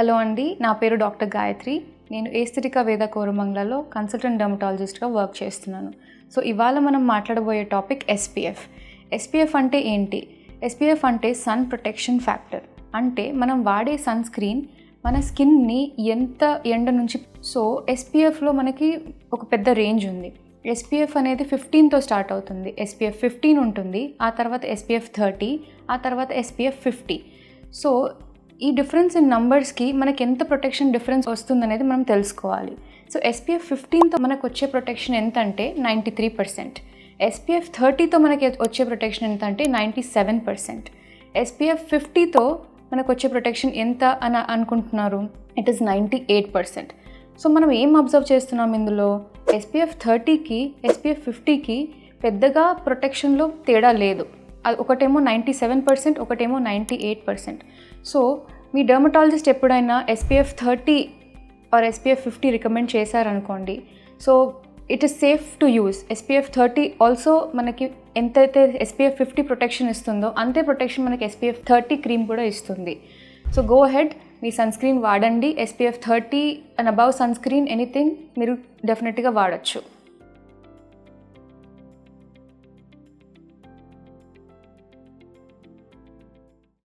Hello అండి నా పేరు డాక్టర్ గాయత్రి. నేను ఏస్థిటిక వేద కోరమంగళలో కన్సల్టెంట్ డర్మటాలజిస్ట్గా వర్క్ చేస్తున్నాను. సో ఇవాళ మనం మాట్లాడబోయే టాపిక్ ఎస్పీఎఫ్. ఎస్పీఎఫ్ అంటే ఏంటి? ఎస్పీఎఫ్ అంటే సన్ ప్రొటెక్షన్ ఫ్యాక్టర్. అంటే మనం వాడే సన్ స్క్రీన్ మన స్కిన్ని ఎంత ఎండ నుంచి సో ఎస్పీఎఫ్లో మనకి ఒక పెద్ద రేంజ్ ఉంది. ఎస్పీఎఫ్ అనేది ఫిఫ్టీన్తో స్టార్ట్ అవుతుంది. ఎస్పీఎఫ్ ఫిఫ్టీన్ ఉంటుంది ఆ తర్వాత ఎస్పీఎఫ్ థర్టీ ఆ తర్వాత ఎస్పీఎఫ్ ఫిఫ్టీ. సో ఈ డిఫరెన్స్ ఇన్ నంబర్స్కి మనకి ఎంత ప్రొటెక్షన్ డిఫరెన్స్ వస్తుందనేది మనం తెలుసుకోవాలి. సో ఎస్పీఎఫ్ ఫిఫ్టీన్తో మనకు వచ్చే ప్రొటెక్షన్ ఎంత అంటే నైంటీ త్రీ పర్సెంట్ ఎస్పీఎఫ్ థర్టీతో మనకి వచ్చే ప్రొటెక్షన్ ఎంత అంటే నైంటీ సెవెన్ పర్సెంట్ ఎస్పీఎఫ్ ఫిఫ్టీతో మనకు వచ్చే ప్రొటెక్షన్ ఎంత అని అనుకుంటున్నారు? It is ninety eight percent so మనం ఏం అబ్జర్వ్ చేస్తున్నాం ఇందులో? ఎస్పీఎఫ్ థర్టీకి ఎస్పీఎఫ్ ఫిఫ్టీకి పెద్దగా ప్రొటెక్షన్లో తేడా లేదు. ఒకటేమో నైంటీ సెవెన్ పర్సెంట్ ఒకటేమో నైంటీ ఎయిట్ పర్సెంట్ సో మీ డర్మటాలజిస్ట్ ఎప్పుడైనా SPF thirty or SPF fifty recommend చేశారనుకోండి. So it is safe to use SPF thirty also మనకి ఎంతైతే ఎస్పీఎఫ్ ఫిఫ్టీ ప్రొటెక్షన్ ఇస్తుందో అంతే ప్రొటెక్షన్ మనకి ఎస్పీఎఫ్ థర్టీ క్రీమ్ కూడా ఇస్తుంది. సో గో హెడ్ మీ సన్ స్క్రీన్ వాడండి SPF thirty and above sunscreen anything మీరు డెఫినెట్గా వాడచ్చు.